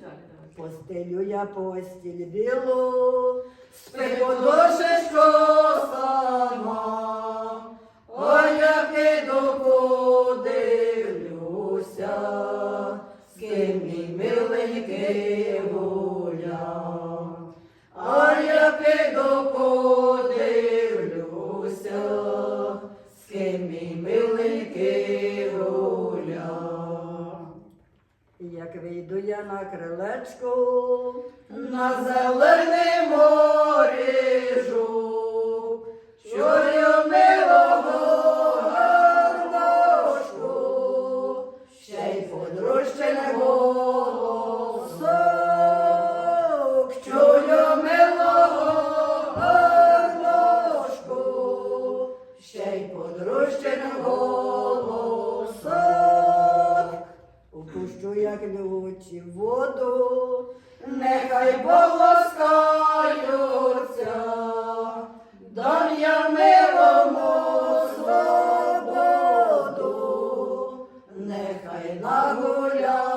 далі. Постелю я постіль білу, спи подушечко сама, а як іду подивлюся, з ким мій миленький гуляв. Як вийду я на крилечко, на зелене моріжу, чую милого гармошку, ще й подружчене голосок, чую милого гармошку, ще й подружчене голосок. глядуть воду, нехай полоскаються, я милому свободу, нехай нагуляться.